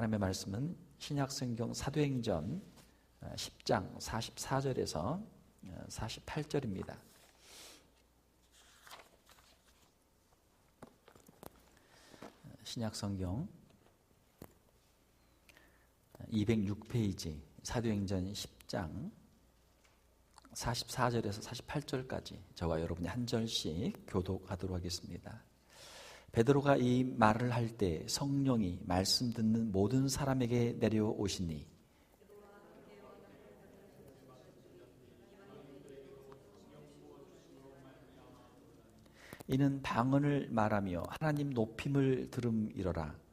하나님의 말씀은 신약성경 사도행전 10장 44절에서 48절입니다. 신약성경 206페이지 사도행전 10장 44절에서 48절까지 저와 여러분이 한 절씩 교독하도록 하겠습니다. 베드로가 이 말을 할 때 성령이 말씀 듣는 모든 사람에게 내려오시니 이는 방언을 말하며 하나님 높임을 들음이러라.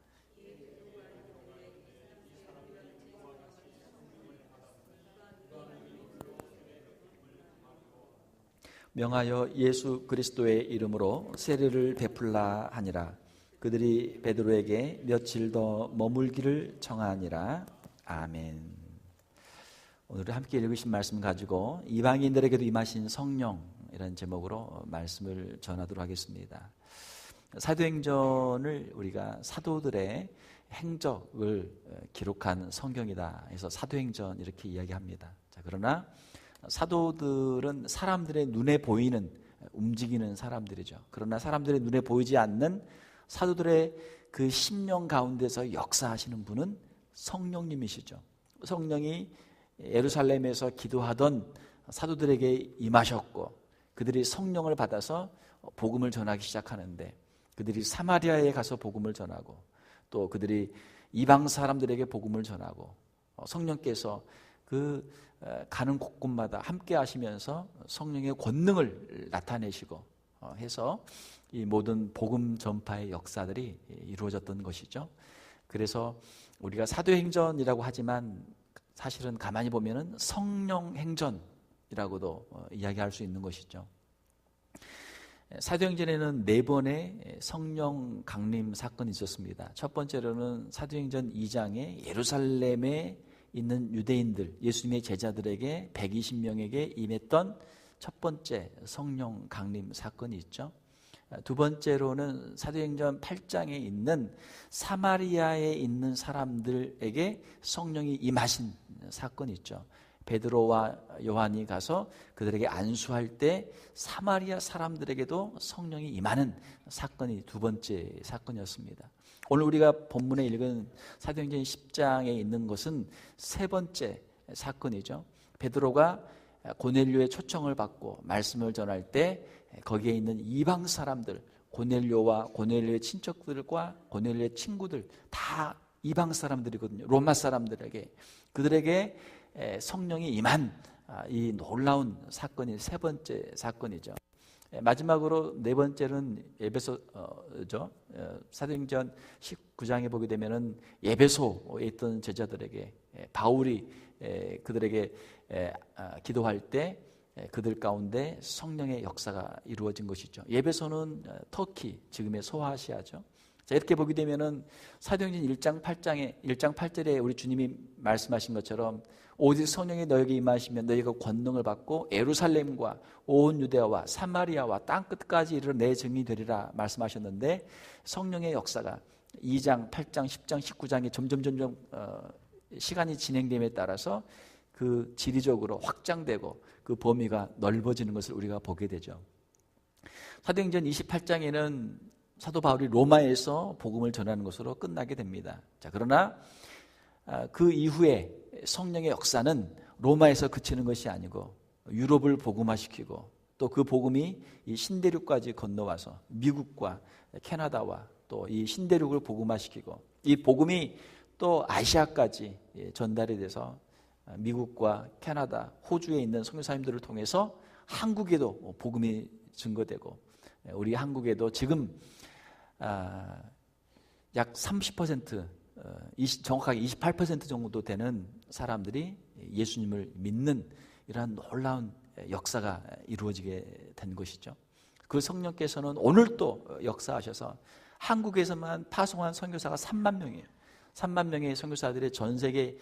명하여 예수 그리스도의 이름으로 세례를 베풀라 하니라. 그들이 베드로에게 며칠 더 머물기를 청하니라. 아멘. 오늘 함께 읽으신 말씀 가지고 이방인들에게도 임하신 성령이라는 제목으로 말씀을 전하도록 하겠습니다. 사도행전을 우리가 사도들의 행적을 기록한 성경이다 해서 사도행전 이렇게 이야기합니다. 자, 그러나 사도들은 사람들의 눈에 보이는 움직이는 사람들이죠. 그러나 사람들의 눈에 보이지 않는 사도들의 그 심령 가운데서 역사하시는 분은 성령님이시죠. 성령이 예루살렘에서 기도하던 사도들에게 임하셨고 그들이 성령을 받아서 복음을 전하기 시작하는데 그들이 사마리아에 가서 복음을 전하고 또 그들이 이방 사람들에게 복음을 전하고 성령께서 그 가는 곳곳마다 함께 하시면서 성령의 권능을 나타내시고 어, 해서 이 모든 복음 전파의 역사들이 이루어졌던 것이죠. 그래서 우리가 사도행전이라고 하지만 사실은 가만히 보면은 성령행전이라고도 어, 이야기할 수 있는 것이죠. 사도행전에는 네 번의 성령 강림 사건이 있었습니다. 첫 번째로는 사도행전 2장에 예루살렘에 있는 유대인들, 예수님의 제자들에게 120명에게 임했던 첫 번째 성령 강림 사건이 있죠. 두 번째로는 사도행전 8장에 있는 사마리아에 있는 사람들에게 성령이 임하신 사건이 있죠. 베드로와 요한이 가서 그들에게 안수할 때 사마리아 사람들에게도 성령이 임하는 사건이 두 번째 사건이었습니다. 오늘 우리가 본문에 읽은 사도행전 10장에 있는 것은 세 번째 사건이죠. 베드로가 고넬료의 초청을 받고 말씀을 전할 때 거기에 있는 이방 사람들 고넬료와 고넬료의 친척들과 고넬료의 친구들 다 이방 사람들이거든요. 로마 사람들에게 그들에게 성령이 임한 아, 이 놀라운 사건이 세 번째 사건이죠. 예, 마지막으로 네 번째는 예배소죠. 어, 사도행전 19장에 보게 되면은 예배소에 있던 제자들에게 예, 바울이 예, 그들에게 아, 기도할 때 그들 가운데 성령의 역사가 이루어진 것이죠. 예배소는 어, 터키, 지금의 소아시아죠. 자, 이렇게 보게 되면은 사도행전 1장 8장에 1장 8절에 우리 주님이 말씀하신 것처럼 오직 성령이 너에게 임하시면 너희가 권능을 받고 에루살렘과 온 유대와 사마리아와 땅 끝까지 이르러 내 증이 되리라 말씀하셨는데 성령의 역사가 2장, 8장, 10장, 19장이 점점 점점 어, 시간이 진행됨에 따라서 그 지리적으로 확장되고 그 범위가 넓어지는 것을 우리가 보게 되죠. 사도행전 28장에는 사도 바울이 로마에서 복음을 전하는 것으로 끝나게 됩니다. 자, 그러나 아, 그 이후에 성령의 역사는 로마에서 그치는 것이 아니고 유럽을 복음화시키고 또 그 복음이 이 신대륙까지 건너와서 미국과 캐나다와 또 이 신대륙을 복음화시키고 이 복음이 또 아시아까지 전달이 돼서 미국과 캐나다, 호주에 있는 선교사님들을 통해서 한국에도 복음이 증거되고 우리 한국에도 지금 아, 약30% 어, 정확하게 28% 정도 되는 사람들이 예수님을 믿는 이러한 놀라운 역사가 이루어지게 된 것이죠. 그 성령께서는 오늘 또 역사하셔서 한국에서만 파송한 선교사가 3만 명이에요. 3만 명의 선교사들이 전 세계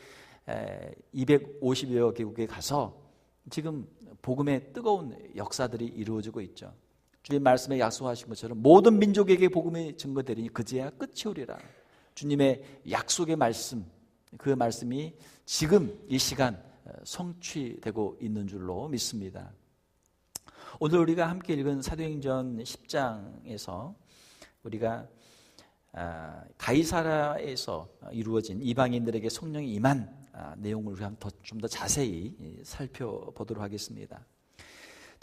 250여 개국에 가서 지금 복음의 뜨거운 역사들이 이루어지고 있죠. 주의 말씀에 약속하신 것처럼 모든 민족에게 복음이 증거되리니 그제야 끝이 오리라. 주님의 약속의 말씀, 그 말씀이 지금 이 시간 성취되고 있는 줄로 믿습니다. 오늘 우리가 함께 읽은 사도행전 10장에서 우리가 아, 가이사라에서 이루어진 이방인들에게 성령이 임한 아, 내용을 우리가 좀더 자세히 살펴보도록 하겠습니다.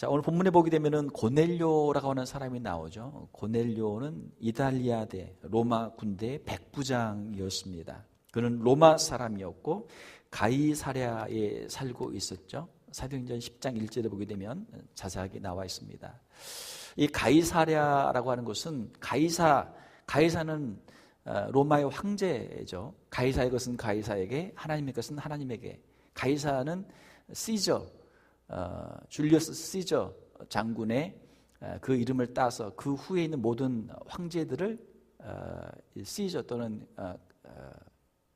자, 오늘 본문에 보게 되면은 고넬료라고 하는 사람이 나오죠. 고넬료는 이탈리아대 로마 군대 백부장이었습니다. 그는 로마 사람이었고 가이사랴에 살고 있었죠. 사도행전 10장 1절에 보게 되면 자세하게 나와 있습니다. 이 가이사랴라고 하는 것은 가이사 가이사는 어, 로마의 황제죠. 가이사의 것은 가이사에게, 하나님의 것은 하나님에게. 가이사는 시저, 어, 줄리어스 시저 장군의 어, 그 이름을 따서 그 후에 있는 모든 황제들을 어, 시저 또는 어, 어,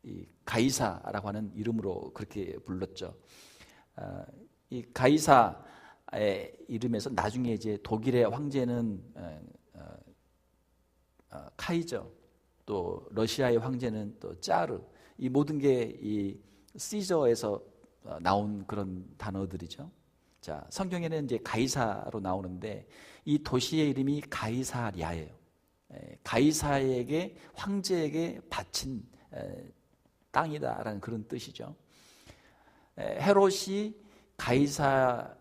이 가이사라고 하는 이름으로 그렇게 불렀죠. 어, 이 가이사의 이름에서 나중에 이제 독일의 황제는 어, 어, 어, 카이저, 또 러시아의 황제는 또 짜르. 이 모든 게 이 시저에서 어, 나온 그런 단어들이죠. 자, 성경에는 이제 가이사로 나오는데 이 도시의 이름이 가이사리아예요. 가이사에게 황제에게 바친 땅이다라는 그런 뜻이죠. 헤롯이 가이사랴에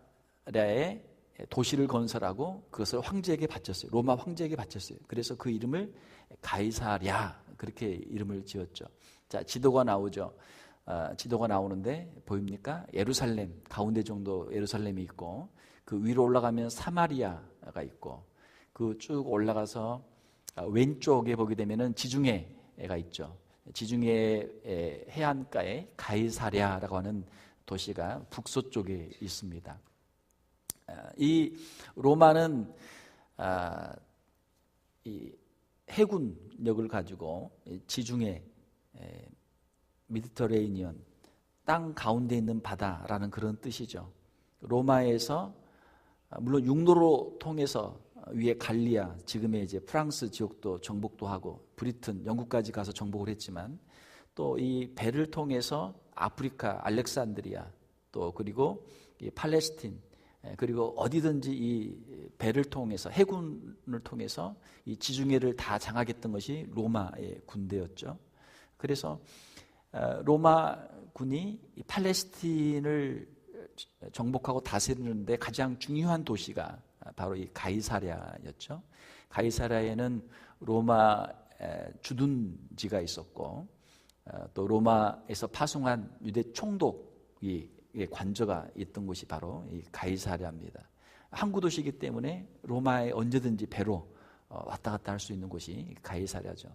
도시를 건설하고 그것을 황제에게 바쳤어요. 로마 황제에게 바쳤어요. 그래서 그 이름을 가이사랴 그렇게 이름을 지었죠. 자, 지도가 나오죠. 어, 지도가 나오는데 보입니까? 예루살렘 가운데 정도 예루살렘이 있고 그 위로 올라가면 사마리아가 있고 그 쭉 올라가서 어, 왼쪽에 보게 되면은 지중해가 있죠. 지중해 해안가에 가이사랴라고 하는 도시가 북서쪽에 있습니다. 어, 이 로마는 아, 이 해군력을 가지고 지중해 미디터레이니언 땅 가운데 있는 바다라는 그런 뜻이죠. 로마에서 아, 물론 육로로 통해서 위에 갈리아 지금의 이제 프랑스 지역도 정복도 하고 브리튼 영국까지 가서 정복을 했지만 또 이 배를 통해서 아프리카 알렉산드리아 또 그리고 이 팔레스틴 그리고 어디든지 이 배를 통해서 해군을 통해서 이 지중해를 다 장악했던 것이 로마의 군대였죠. 그래서 어, 로마 군이 팔레스틴을 정복하고 다스리는데 가장 중요한 도시가 바로 이 가이사랴였죠. 가이사랴에는 로마 주둔지가 있었고 어, 또 로마에서 파송한 유대 총독이 관저가 있던 곳이 바로 이 가이사랴입니다. 항구 도시이기 때문에 로마에 언제든지 배로 어, 왔다 갔다 할 수 있는 곳이 가이사랴죠.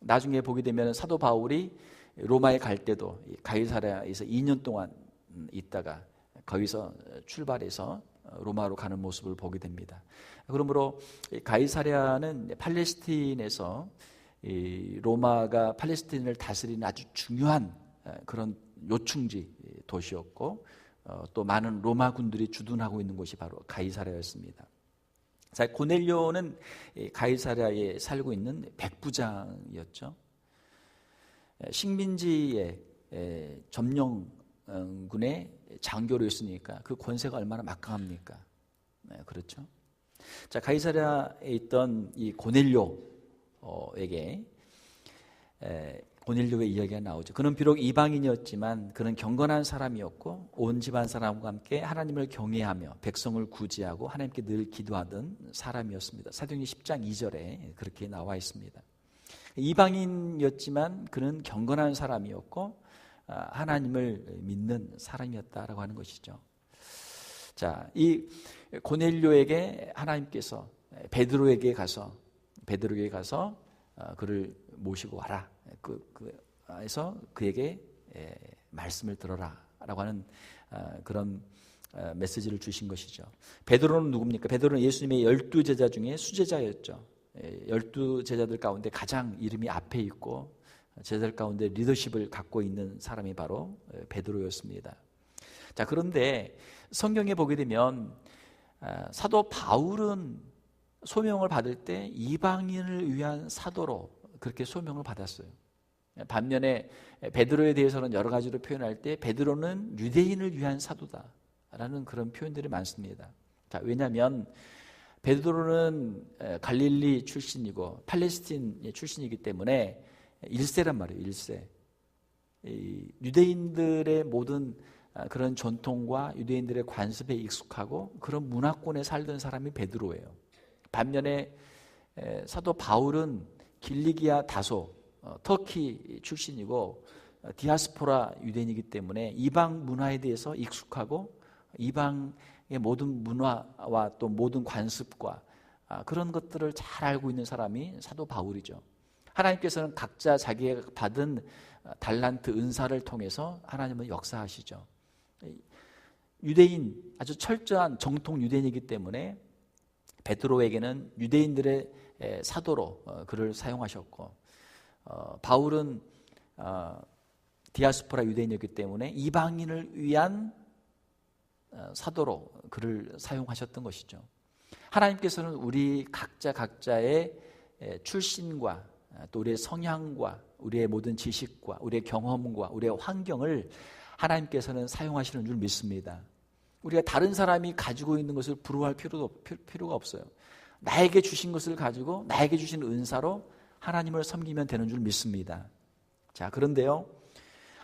나중에 보게 되면 사도 바울이 로마에 갈 때도 가이사랴에서 2년 동안 음, 있다가 거기서 출발해서 로마로 가는 모습을 보게 됩니다. 그러므로 가이사랴는 팔레스틴에서 로마가 팔레스틴을 다스리는 아주 중요한 그런 요충지 도시였고 어, 또 많은 로마 군들이 주둔하고 있는 곳이 바로 가이사랴였습니다. 자, 고넬료는 가이사랴에 살고 있는 백부장이었죠. 식민지의 점령군의 장교로 있으니까 그 권세가 얼마나 막강합니까? 네, 그렇죠. 자, 가이사랴에 있던 이 고넬료에게 고넬료의 이야기가 나오죠. 그는 비록 이방인이었지만 그는 경건한 사람이었고 온 집안 사람과 함께 하나님을 경외하며 백성을 구제하고 하나님께 늘 기도하던 사람이었습니다. 사도행전 10장 2절에 그렇게 나와 있습니다. 이방인이었지만 그는 경건한 사람이었고 아, 하나님을 믿는 사람이었다라고 하는 것이죠. 자, 이 고넬료에게 하나님께서 베드로에게 가서 베드로에게 가서 어, 그를 모시고 와라. 그, 그에서 그에게 말씀을 들어라라고 하는 어, 그런 어, 메시지를 주신 것이죠. 베드로는 누굽니까? 베드로는 예수님의 열두 제자 중에 수제자였죠. 열두 제자들 가운데 가장 이름이 앞에 있고 제자들 가운데 리더십을 갖고 있는 사람이 바로 베드로였습니다. 자 그런데 성경에 보게 되면 사도 바울은 소명을 받을 때 이방인을 위한 사도로 그렇게 소명을 받았어요. 반면에 베드로에 대해서는 여러 가지로 표현할 때 베드로는 유대인을 위한 사도다라는 그런 표현들이 많습니다. 자, 왜냐하면 베드로는 갈릴리 출신이고 팔레스틴 출신이기 때문에 일세란 말이에요. 일세. 유대인들의 모든 아, 그런 전통과 유대인들의 관습에 익숙하고 그런 문화권에 살던 사람이 베드로예요. 반면에 사도 바울은 길리기아 다소 어, 터키 출신이고 어, 디아스포라 유대인이기 때문에 이방 문화에 대해서 익숙하고 이방의 모든 문화와 또 모든 관습과 아, 그런 것들을 잘 알고 있는 사람이 사도 바울이죠. 하나님께서는 각자 자기가 받은 어, 달란트 은사를 통해서 하나님은 역사하시죠. 유대인 아주 철저한 정통 유대인이기 때문에 베드로에게는 유대인들의 사도로 그를 사용하셨고 어, 바울은 어, 디아스포라 유대인이었기 때문에 이방인을 위한 어, 사도로 그를 사용하셨던 것이죠. 하나님께서는 우리 각자 각자의 출신과 또 우리의 성향과 우리의 모든 지식과 우리의 경험과 우리의 환경을 하나님께서는 사용하시는 줄 믿습니다. 우리가 다른 사람이 가지고 있는 것을 부러워할 필요도 필요가 없어요. 나에게 주신 것을 가지고 나에게 주신 은사로 하나님을 섬기면 되는 줄 믿습니다. 자, 그런데요.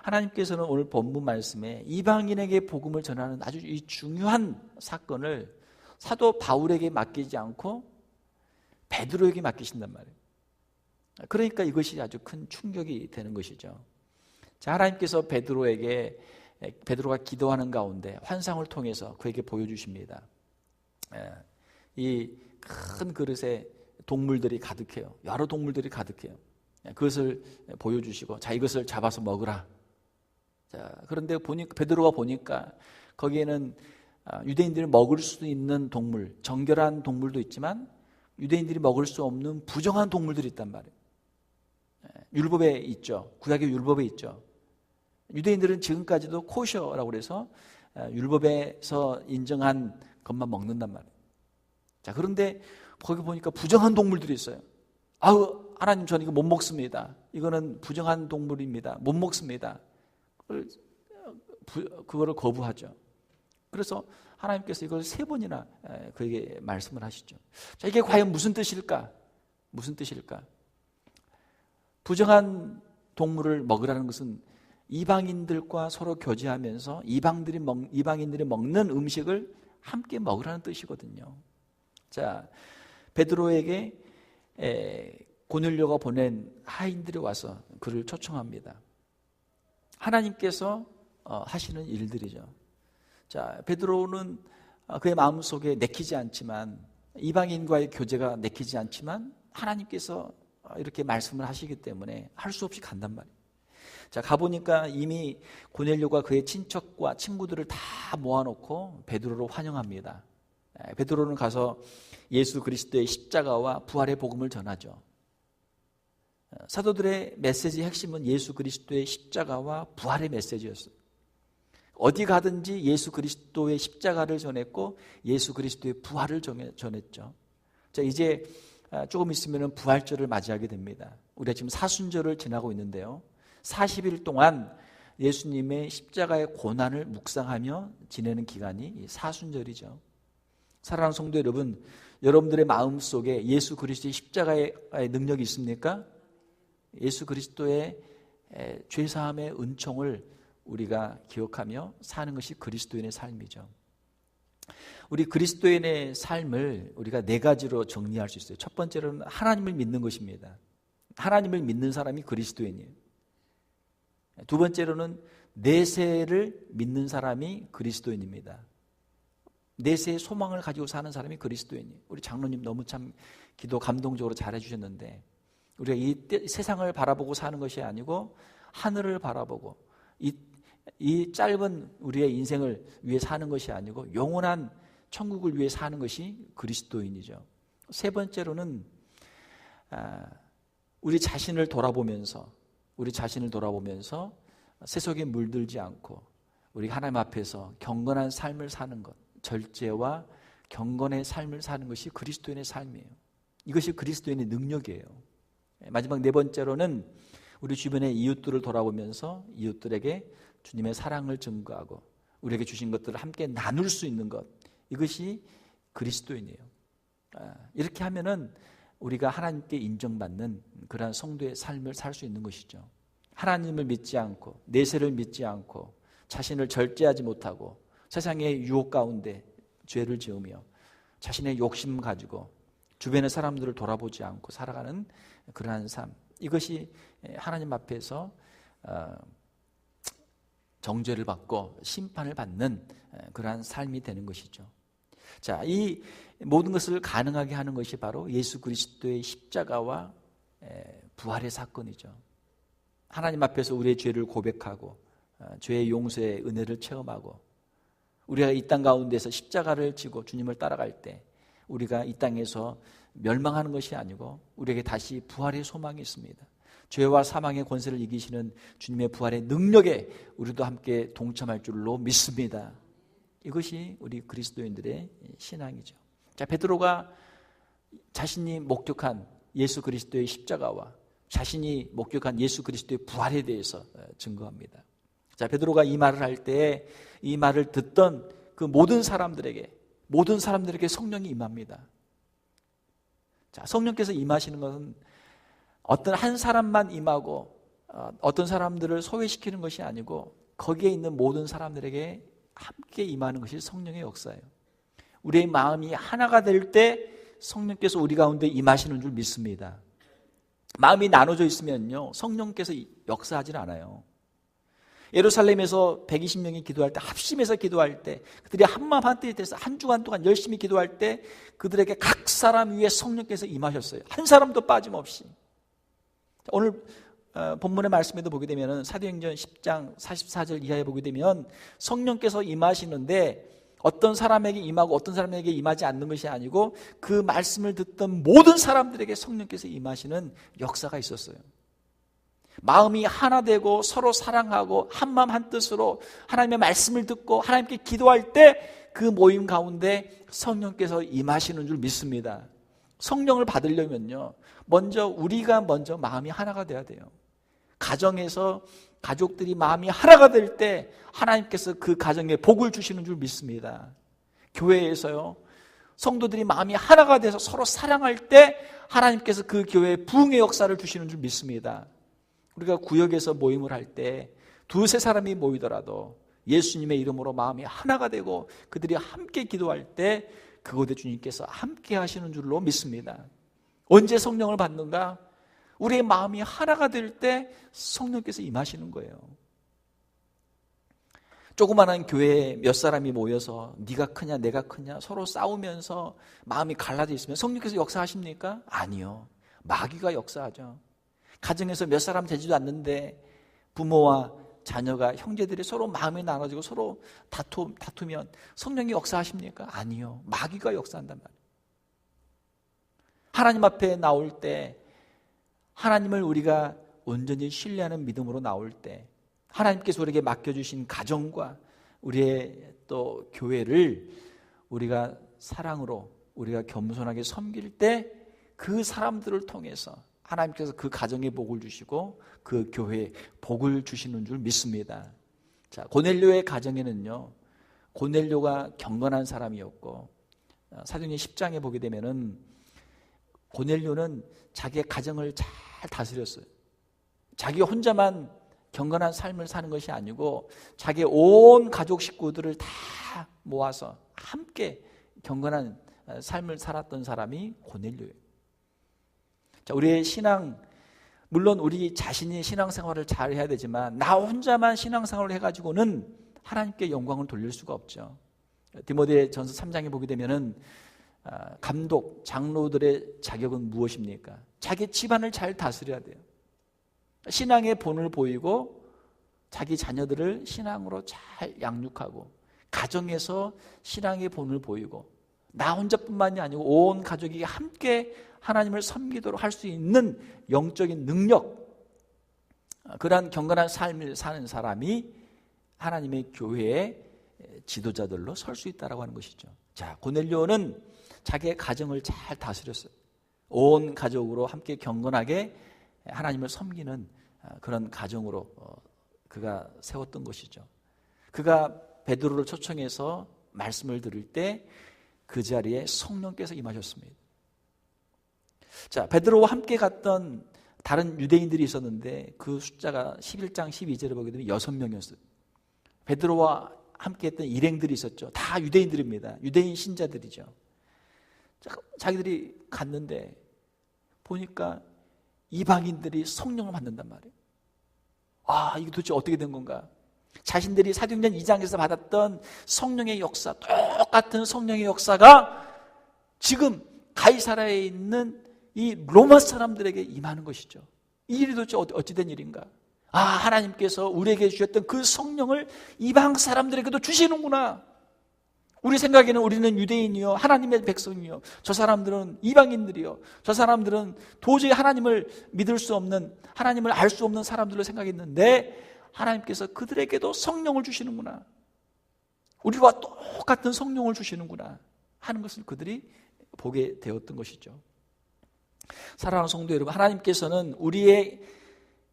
하나님께서는 오늘 본문 말씀에 이방인에게 복음을 전하는 아주 이 중요한 사건을 사도 바울에게 맡기지 않고 베드로에게 맡기신단 말이에요. 그러니까 이것이 아주 큰 충격이 되는 것이죠. 자, 하나님께서 베드로에게 베드로가 기도하는 가운데 환상을 통해서 그에게 보여주십니다. 이 큰 그릇에 동물들이 가득해요. 여러 동물들이 가득해요. 그것을 보여주시고 자 이것을 잡아서 먹으라. 자 그런데 보니까 베드로가 보니까 거기에는 아, 유대인들이 먹을 수 있는 동물, 정결한 동물도 있지만 유대인들이 먹을 수 없는 부정한 동물들이 있단 말이에요. 율법에 있죠. 구약의 율법에 있죠. 유대인들은 지금까지도 코셔라고 그래서 아, 율법에서 인정한 것만 먹는단 말이에요. 자, 그런데 거기 보니까 부정한 동물들이 있어요. 아우, 하나님 저는 이거 못 먹습니다. 이거는 부정한 동물입니다. 못 먹습니다. 그거를 거부하죠. 그래서 하나님께서 이걸 세 번이나 그에게 말씀을 하시죠. 자, 이게 과연 무슨 뜻일까? 무슨 뜻일까? 부정한 동물을 먹으라는 것은 이방인들과 서로 교제하면서 이방들이 먹, 이방인들이 먹는 음식을 함께 먹으라는 뜻이거든요. 자, 베드로에게 고넬료가 보낸 하인들이 와서 그를 초청합니다. 하나님께서 어, 하시는 일들이죠. 자, 베드로는 어, 그의 마음 속에 내키지 않지만 이방인과의 교제가 내키지 않지만 하나님께서 어, 이렇게 말씀을 하시기 때문에 할 수 없이 간단 말이에요. 자, 가보니까 이미 고넬료가 그의 친척과 친구들을 다 모아놓고 베드로를 환영합니다. 베드로는 가서 예수 그리스도의 십자가와 부활의 복음을 전하죠. 사도들의 메시지 핵심은 예수 그리스도의 십자가와 부활의 메시지였어요. 어디 가든지 예수 그리스도의 십자가를 전했고 예수 그리스도의 부활을 전했죠. 자, 이제 아, 조금 있으면 부활절을 맞이하게 됩니다. 우리가 지금 사순절을 지나고 있는데요. 40일 동안 예수님의 십자가의 고난을 묵상하며 지내는 기간이 사순절이죠. 사랑하는 성도 여러분, 여러분들의 마음 속에 예수 그리스도의 십자가의 능력이 있습니까? 예수 그리스도의 죄사함의 은총을 우리가 기억하며 사는 것이 그리스도인의 삶이죠. 우리 그리스도인의 삶을 우리가 네 가지로 정리할 수 있어요. 첫 번째로는 하나님을 믿는 것입니다. 하나님을 믿는 사람이 그리스도인이에요. 두 번째로는 내세를 믿는 사람이 그리스도인입니다. 내세의 소망을 가지고 사는 사람이 그리스도인이에요. 우리 장로님 너무 참 기도 감동적으로 잘해 주셨는데 우리가 이 세상을 바라보고 사는 것이 아니고 하늘을 바라보고 이, 이 짧은 우리의 인생을 위해 사는 것이 아니고 영원한 천국을 위해 사는 것이 그리스도인이죠. 세 번째로는 아, 우리 자신을 돌아보면서 우리 자신을 돌아보면서 세속에 물들지 않고 우리 하나님 앞에서 경건한 삶을 사는 것. 절제와 경건의 삶을 사는 것이 그리스도인의 삶이에요. 이것이 그리스도인의 능력이에요. 마지막 네 번째로는 우리 주변의 이웃들을 돌아보면서 이웃들에게 주님의 사랑을 증거하고 우리에게 주신 것들을 함께 나눌 수 있는 것 이것이 그리스도인이에요. 아, 이렇게 하면은 우리가 하나님께 인정받는 그러한 성도의 삶을 살 수 있는 것이죠. 하나님을 믿지 않고 내세를 믿지 않고 자신을 절제하지 못하고 세상의 유혹 가운데 죄를 지으며 자신의 욕심 가지고 주변의 사람들을 돌아보지 않고 살아가는 그러한 삶 이것이 하나님 앞에서 어, 정죄를 받고 심판을 받는 그러한 삶이 되는 것이죠. 자, 이 모든 것을 가능하게 하는 것이 바로 예수 그리스도의 십자가와 부활의 사건이죠. 하나님 앞에서 우리의 죄를 고백하고 어, 죄의 용서의 은혜를 체험하고 우리가 이 땅 가운데서 십자가를 지고 주님을 따라갈 때 우리가 이 땅에서 멸망하는 것이 아니고 우리에게 다시 부활의 소망이 있습니다. 죄와 사망의 권세를 이기시는 주님의 부활의 능력에 우리도 함께 동참할 줄로 믿습니다. 이것이 우리 그리스도인들의 신앙이죠. 자, 베드로가 자신이 목격한 예수 그리스도의 십자가와 자신이 목격한 예수 그리스도의 부활에 대해서 어, 증거합니다. 자, 베드로가 이 말을 할 때 이 말을 듣던 그 모든 사람들에게 모든 사람들에게 성령이 임합니다. 자, 성령께서 임하시는 것은 어떤 한 사람만 임하고 어, 어떤 사람들을 소외시키는 것이 아니고 거기에 있는 모든 사람들에게 함께 임하는 것이 성령의 역사예요. 우리의 마음이 하나가 될 때 성령께서 우리 가운데 임하시는 줄 믿습니다. 마음이 나눠져 있으면요, 성령께서 역사하지 않아요. 예루살렘에서 120명이 기도할 때 합심해서 기도할 때 그들이 한마음 한뜻이 돼서 한 주간 동안 열심히 기도할 때 그들에게 각 사람 위에 성령께서 임하셨어요. 한 사람도 빠짐없이. 오늘 어, 본문의 말씀에도 보게 되면 사도행전 10장 44절 이하에 보게 되면 성령께서 임하시는데 어떤 사람에게 임하고 어떤 사람에게 임하지 않는 것이 아니고 그 말씀을 듣던 모든 사람들에게 성령께서 임하시는 역사가 있었어요. 마음이 하나 되고 서로 사랑하고 한마음 한뜻으로 하나님의 말씀을 듣고 하나님께 기도할 때 그 모임 가운데 성령께서 임하시는 줄 믿습니다. 성령을 받으려면요. 먼저 우리가 먼저 마음이 하나가 돼야 돼요. 가정에서 가족들이 마음이 하나가 될 때 하나님께서 그 가정에 복을 주시는 줄 믿습니다. 교회에서요. 성도들이 마음이 하나가 돼서 서로 사랑할 때 하나님께서 그 교회에 부흥의 역사를 주시는 줄 믿습니다. 우리가 구역에서 모임을 할 때 두세 사람이 모이더라도 예수님의 이름으로 마음이 하나가 되고 그들이 함께 기도할 때 그곳에 주님께서 함께 하시는 줄로 믿습니다. 언제 성령을 받는가? 우리의 마음이 하나가 될 때 성령께서 임하시는 거예요. 조그마한 교회에 몇 사람이 모여서 네가 크냐 내가 크냐 서로 싸우면서 마음이 갈라져 있으면 성령께서 역사하십니까? 아니요. 마귀가 역사하죠. 가정에서 몇 사람 되지도 않는데 부모와 자녀가 형제들이 서로 마음이 나눠지고 서로 다투, 다투면 성령이 역사하십니까? 아니요. 마귀가 역사한단 말이에요. 하나님 앞에 나올 때 하나님을 우리가 온전히 신뢰하는 믿음으로 나올 때 하나님께서 우리에게 맡겨주신 가정과 우리의 또 교회를 우리가 사랑으로 우리가 겸손하게 섬길 때 그 사람들을 통해서 하나님께서 그 가정에 복을 주시고 그 교회에 복을 주시는 줄 믿습니다. 자, 고넬료의 가정에는요. 고넬료가 경건한 사람이었고 어, 사도행 10장에 보게 되면은 고넬료는 자기의 가정을 잘 다스렸어요. 자기 혼자만 경건한 삶을 사는 것이 아니고 자기 온 가족 식구들을 다 모아서 함께 경건한 어, 삶을 살았던 사람이 고넬료예요. 자, 우리의 신앙 물론 우리 자신이 신앙생활을 잘 해야 되지만 나 혼자만 신앙생활을 해가지고는 하나님께 영광을 돌릴 수가 없죠. 디모데 전서 3장에 보게 되면은 아, 감독, 장로들의 자격은 무엇입니까? 자기 집안을 잘 다스려야 돼요. 신앙의 본을 보이고 자기 자녀들을 신앙으로 잘 양육하고 가정에서 신앙의 본을 보이고 나 혼자뿐만이 아니고 온 가족이 함께 하나님을 섬기도록 할 수 있는 영적인 능력, 그러한 경건한 삶을 사는 사람이 하나님의 교회의 지도자들로 설 수 있다라고 하는 것이죠. 자, 고넬료는 자기의 가정을 잘 다스렸어요. 온 가족으로 함께 경건하게 하나님을 섬기는 아, 그런 가정으로 어, 그가 세웠던 것이죠. 그가 베드로를 초청해서 말씀을 들을 때 그 자리에 성령께서 임하셨습니다. 자, 베드로와 함께 갔던 다른 유대인들이 있었는데 그 숫자가 11장 12절에 보게 되면 6명이었어요. 베드로와 함께 했던 일행들이 있었죠. 다 유대인들입니다. 유대인 신자들이죠. 자기들이 갔는데 보니까 이방인들이 성령을 받는단 말이에요. 아, 이게 도대체 어떻게 된 건가? 자신들이 사도행전 2장에서 받았던 성령의 역사, 똑같은 성령의 역사가 지금 가이사라에 있는 이 로마 사람들에게 임하는 것이죠. 이 일이 도대체 어찌된 일인가? 아, 하나님께서 우리에게 주셨던 그 성령을 이방 사람들에게도 주시는구나. 우리 생각에는 우리는 유대인이요. 하나님의 백성이요. 저 사람들은 이방인들이요. 저 사람들은 도저히 하나님을 믿을 수 없는, 하나님을 알 수 없는 사람들로 생각했는데, 하나님께서 그들에게도 성령을 주시는구나. 우리와 똑같은 성령을 주시는구나. 하는 것을 그들이 보게 되었던 것이죠. 사랑하는 성도 여러분, 하나님께서는 우리의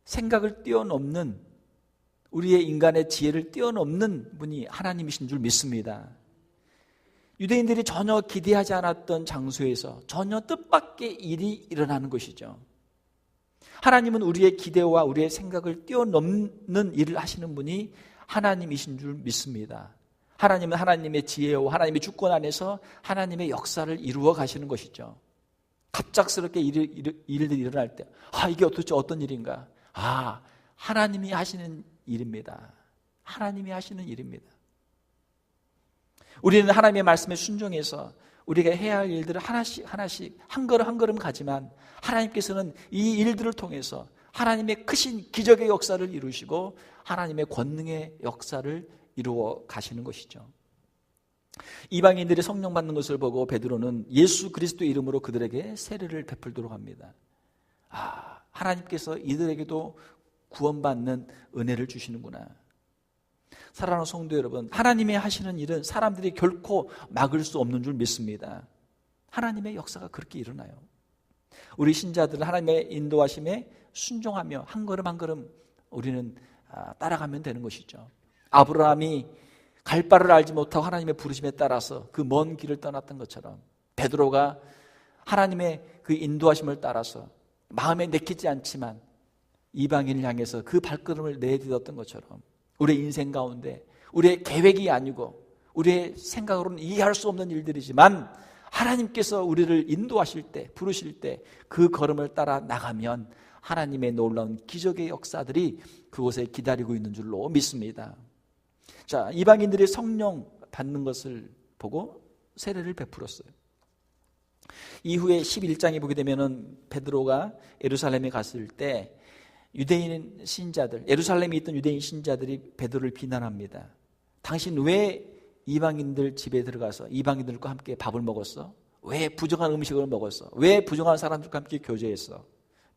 생각을 뛰어넘는 우리의 인간의 지혜를 뛰어넘는 분이 하나님이신 줄 믿습니다. 유대인들이 전혀 기대하지 않았던 장소에서 전혀 뜻밖의 일이 일어나는 것이죠. 하나님은 우리의 기대와 우리의 생각을 뛰어넘는 일을 하시는 분이 하나님이신 줄 믿습니다. 하나님은 하나님의 지혜와 하나님의 주권 안에서 하나님의 역사를 이루어 가시는 것이죠. 갑작스럽게 일, 일, 일들이 일어날 때, 아, 이게 도대체 어떤 일인가? 아, 하나님이 하시는 일입니다. 하나님이 하시는 일입니다. 우리는 하나님의 말씀에 순종해서 우리가 해야 할 일들을 하나씩 하나씩 한 걸음 한 걸음 가지만 하나님께서는 이 일들을 통해서 하나님의 크신 기적의 역사를 이루시고 하나님의 권능의 역사를 이루어 가시는 것이죠. 이방인들이 성령 받는 것을 보고 베드로는 예수 그리스도 이름으로 그들에게 세례를 베풀도록 합니다. 아, 하나님께서 이들에게도 구원받는 은혜를 주시는구나. 사랑하는 성도 여러분, 하나님의 하시는 일은 사람들이 결코 막을 수 없는 줄 믿습니다. 하나님의 역사가 그렇게 일어나요. 우리 신자들은 하나님의 인도하심에 순종하며 한 걸음 한 걸음 우리는 아, 따라가면 되는 것이죠. 아브라함이 갈 바를 알지 못하고 하나님의 부르심에 따라서 그 먼 길을 떠났던 것처럼 베드로가 하나님의 그 인도하심을 따라서 마음에 내키지 않지만 이방인을 향해서 그 발걸음을 내딛었던 것처럼 우리의 인생 가운데 우리의 계획이 아니고 우리의 생각으로는 이해할 수 없는 일들이지만 하나님께서 우리를 인도하실 때, 부르실 때 그 걸음을 따라 나가면 하나님의 놀라운 기적의 역사들이 그곳에 기다리고 있는 줄로 믿습니다. 자, 이방인들이 성령 받는 것을 보고 세례를 베풀었어요. 이후에 11장에 보게 되면은 베드로가 예루살렘에 갔을 때 유대인 신자들, 예루살렘에 있던 유대인 신자들이 베드로를 비난합니다. 당신 왜 이방인들 집에 들어가서 이방인들과 함께 밥을 먹었어? 왜 부정한 음식을 먹었어? 왜 부정한 사람들과 함께 교제했어?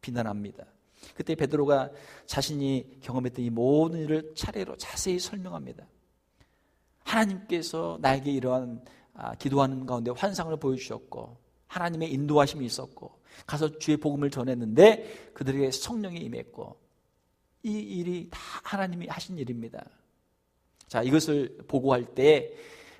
비난합니다. 그때 베드로가 자신이 경험했던 이 모든 일을 차례로 자세히 설명합니다. 하나님께서 나에게 이러한 아, 기도하는 가운데 환상을 보여주셨고 하나님의 인도하심이 있었고 가서 주의 복음을 전했는데 그들에게 성령이 임했고 이 일이 다 하나님이 하신 일입니다. 자, 이것을 보고할 때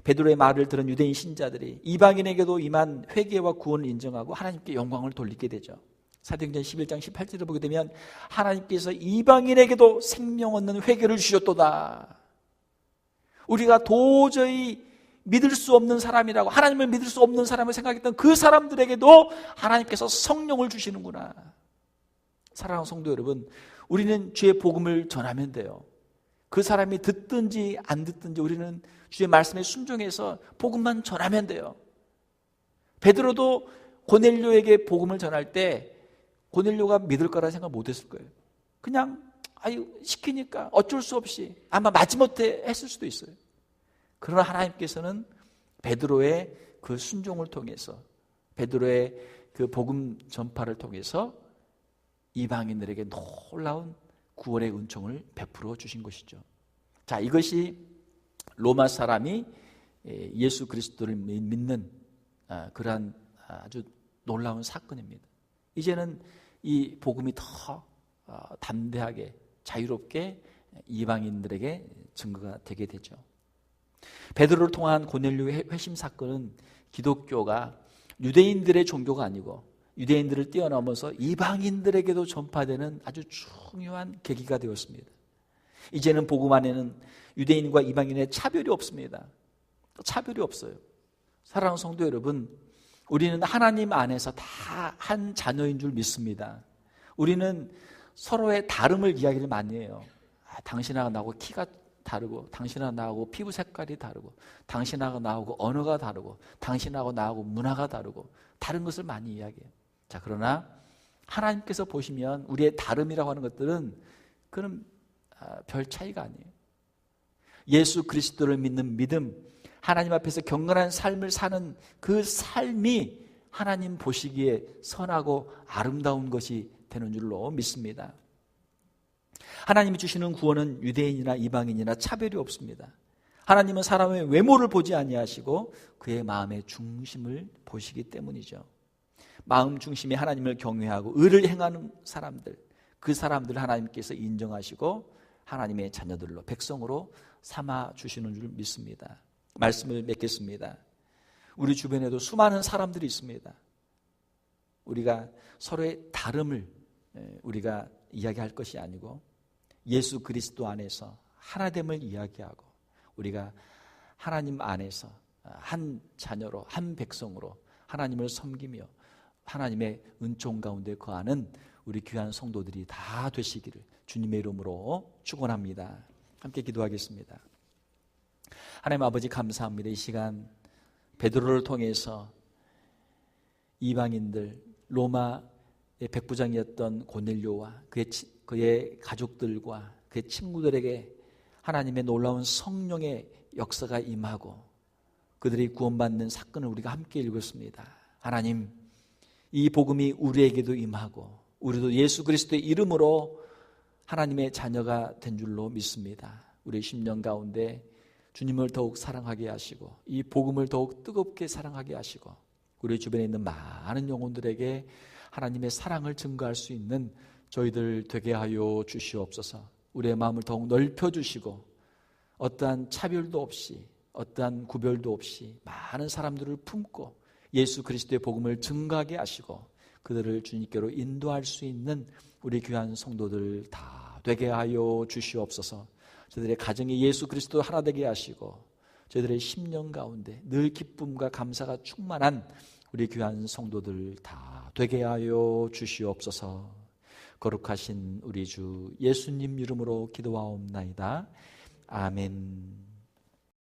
베드로의 말을 들은 유대인 신자들이 이방인에게도 임한 회개와 구원을 인정하고 하나님께 영광을 돌리게 되죠. 사도행전 11장 18절을 보게 되면 하나님께서 이방인에게도 생명 얻는 회개를 주셨도다. 우리가 도저히 믿을 수 없는 사람이라고 하나님을 믿을 수 없는 사람을 생각했던 그 사람들에게도 하나님께서 성령을 주시는구나. 사랑하는 성도 여러분, 우리는 주의 복음을 전하면 돼요. 그 사람이 듣든지 안 듣든지 우리는 주의 말씀에 순종해서 복음만 전하면 돼요. 베드로도 고넬료에게 복음을 전할 때 고넬료가 믿을 거라 생각 못 했을 거예요. 그냥 아유 시키니까 어쩔 수 없이 아마 마지못해 했을 수도 있어요. 그러나 하나님께서는 베드로의 그 순종을 통해서 베드로의 그 복음 전파를 통해서 이방인들에게 놀라운 구원의 은총을 베풀어 주신 것이죠. 자, 이것이 로마 사람이 예수 그리스도를 믿는 아, 그러한 아주 놀라운 사건입니다. 이제는 이 복음이 더 어, 담대하게 자유롭게 이방인들에게 증거가 되게 되죠. 베드로를 통한 고넬료의 회심 사건은 기독교가 유대인들의 종교가 아니고 유대인들을 뛰어넘어서 이방인들에게도 전파되는 아주 중요한 계기가 되었습니다. 이제는 복음 안에는 유대인과 이방인의 차별이 없습니다. 차별이 없어요. 사랑하는 성도 여러분, 우리는 하나님 안에서 다 한 자녀인 줄 믿습니다. 우리는 서로의 다름을 이야기를 많이 해요. 아, 당신하고 나하고 키가 다르고, 당신하고 나하고 피부 색깔이 다르고, 당신하고 나하고 언어가 다르고, 당신하고 나하고 문화가 다르고, 다른 것을 많이 이야기해요. 자, 그러나 하나님께서 보시면 우리의 다름이라고 하는 것들은 그런 아, 별 차이가 아니에요. 예수 그리스도를 믿는 믿음, 하나님 앞에서 경건한 삶을 사는 그 삶이 하나님 보시기에 선하고 아름다운 것이 되는 줄로 믿습니다. 하나님이 주시는 구원은 유대인이나 이방인이나 차별이 없습니다. 하나님은 사람의 외모를 보지 아니하시고 그의 마음의 중심을 보시기 때문이죠. 마음 중심이 하나님을 경외하고 의를 행하는 사람들, 그 사람들 하나님께서 인정하시고 하나님의 자녀들로 백성으로 삼아 주시는 줄 믿습니다. 말씀을 맺겠습니다. 우리 주변에도 수많은 사람들이 있습니다. 우리가 서로의 다름을 우리가 이야기할 것이 아니고 예수 그리스도 안에서 하나됨을 이야기하고 우리가 하나님 안에서 한 자녀로 한 백성으로 하나님을 섬기며 하나님의 은총 가운데 거하는 우리 귀한 성도들이 다 되시기를 주님의 이름으로 축원합니다. 함께 기도하겠습니다. 하나님 아버지 감사합니다. 이 시간 베드로를 통해서 이방인들 로마의 백부장이었던 고넬료와 그의 그의 가족들과 그의 친구들에게 하나님의 놀라운 성령의 역사가 임하고 그들이 구원받는 사건을 우리가 함께 읽었습니다. 하나님, 이 복음이 우리에게도 임하고 우리도 예수 그리스도의 이름으로 하나님의 자녀가 된 줄로 믿습니다. 우리 심령 가운데 주님을 더욱 사랑하게 하시고 이 복음을 더욱 뜨겁게 사랑하게 하시고 우리 주변에 있는 많은 영혼들에게 하나님의 사랑을 증거할 수 있는 저희들 되게 하여 주시옵소서. 우리의 마음을 더욱 넓혀 주시고 어떠한 차별도 없이 어떠한 구별도 없이 많은 사람들을 품고 예수 그리스도의 복음을 증가하게 하시고 그들을 주님께로 인도할 수 있는 우리 귀한 성도들 다 되게 하여 주시옵소서. 저들의 가정이 예수 그리스도 하나 되게 하시고 저희들의 심령 가운데 늘 기쁨과 감사가 충만한 우리 귀한 성도들 다 되게 하여 주시옵소서. 거룩하신 우리 주 예수님 이름으로 기도하옵나이다. 아멘.